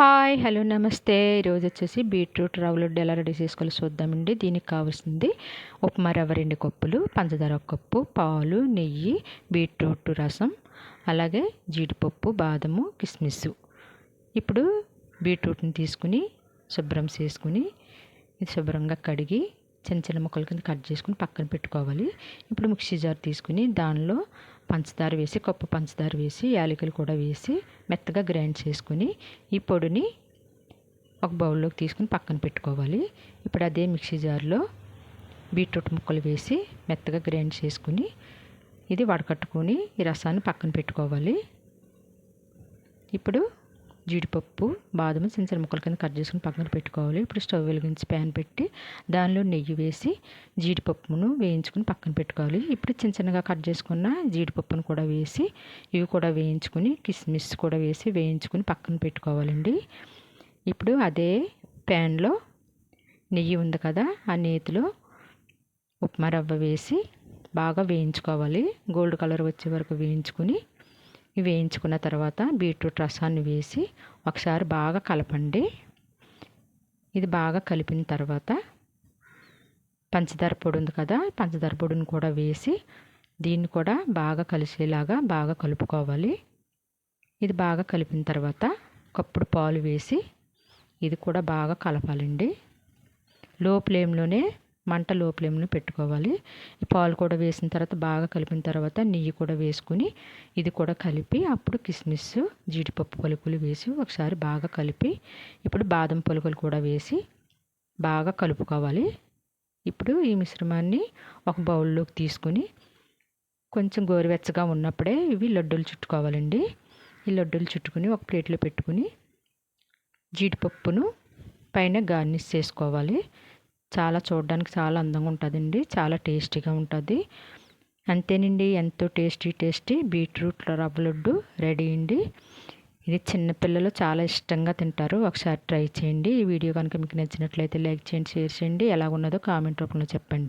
Hi hello నమస్తే. ఈరోజు వచ్చేసి బీట్రూట్ రవ్వ లడ్డు ఎలా రెడీ చేసుకోవాలో చూద్దామండి. దీనికి కావాల్సింది ఉప్మా రవ్వ రెండు కప్పులు పంచదార ఒక కప్పు పాలు నెయ్యి బీట్రూట్ రసం అలాగే జీడిపప్పు బాదము కిస్మిస్. ఇప్పుడు బీట్రూట్ని తీసుకుని శుభ్రం చేసుకుని శుభ్రంగా కడిగి చిన్న చిన్న ముక్కల కింద కట్ చేసుకుని పక్కన పెట్టుకోవాలి. ఇప్పుడు మిక్సీ జార్ తీసుకుని దానిలో పంచదార వేసి కప్పు పంచదార వేసి యాలకులు కూడా వేసి మెత్తగా గ్రైండ్ చేసుకుని ఈ పొడిని ఒక బౌల్లోకి తీసుకుని పక్కన పెట్టుకోవాలి. ఇప్పుడు అదే మిక్సీ జార్లో బీట్రూట్ ముక్కలు వేసి మెత్తగా గ్రైండ్ చేసుకుని ఇది వడకట్టుకొని ఈ రసాన్ని పక్కన పెట్టుకోవాలి. ఇప్పుడు జీడిపప్పు బాదం చిన్న చిన్న ముక్కల కింద కట్ చేసుకుని పక్కన పెట్టుకోవాలి. ఇప్పుడు స్టవ్ వెలిగించి ప్యాన్ పెట్టి దానిలో నెయ్యి వేసి జీడిపప్పును వేయించుకుని పక్కన పెట్టుకోవాలి. ఇప్పుడు చిన్న చిన్నగా కట్ చేసుకున్న జీడిపప్పును కూడా వేసి ఇవి కూడా వేయించుకుని కిస్మిస్ కూడా వేసి వేయించుకుని పక్కన పెట్టుకోవాలండి. ఇప్పుడు అదే ప్యాన్లో నెయ్యి ఉంది కదా ఆ నేతిలో ఉప్మా రవ్వ వేసి బాగా వేయించుకోవాలి. గోల్డ్ కలర్ వచ్చే వరకు వేయించుకుని వేయించుకున్న తర్వాత బీట్రూట్ రసాన్ని వేసి ఒకసారి బాగా కలపండి. ఇది బాగా కలిపిన తర్వాత పంచదార పొడి ఉంది కదా పంచదార పొడిని కూడా వేసి దీన్ని కూడా బాగా కలిసేలాగా బాగా కలుపుకోవాలి. ఇది బాగా కలిపిన తర్వాత కప్పుడు పాలు వేసి ఇది కూడా బాగా కలపాలండి. లో ఫ్లేమ్లోనే మంట లో పెట్టుకోవాలి. ఈ పాలు కూడా వేసిన తర్వాత బాగా కలిపిన తర్వాత నెయ్యి కూడా వేసుకుని ఇది కూడా కలిపి అప్పుడు కిస్మిస్ జీడిపప్పు పలుకులు వేసి ఒకసారి బాగా కలిపి ఇప్పుడు బాదం పలుకులు కూడా వేసి బాగా కలుపుకోవాలి. ఇప్పుడు ఈ మిశ్రమాన్ని ఒక బౌల్లోకి తీసుకుని కొంచెం గోరువెచ్చగా ఉన్నప్పుడే ఇవి లడ్డూలు చుట్టుకోవాలండి. ఈ లడ్డూలు చుట్టుకుని ఒక ప్లేట్లో పెట్టుకుని జీడిపప్పును పైన గార్నిష్ చేసుకోవాలి. చాలా చూడడానికి చాలా అందంగా ఉంటుందండి. చాలా టేస్టీగా ఉంటుంది. అంతేనండి ఎంతో టేస్టీ టేస్టీ బీట్రూట్ రవ్వ లడ్డు రెడీ అండి. ఇది చిన్నపిల్లలు చాలా ఇష్టంగా తింటారు. ఒకసారి ట్రై చేయండి. ఈ వీడియో కనుక మీకు నచ్చినట్లయితే లైక్ చేయండి షేర్ చేయండి. ఎలా ఉన్నదో కామెంట్ రూపంలో చెప్పండి.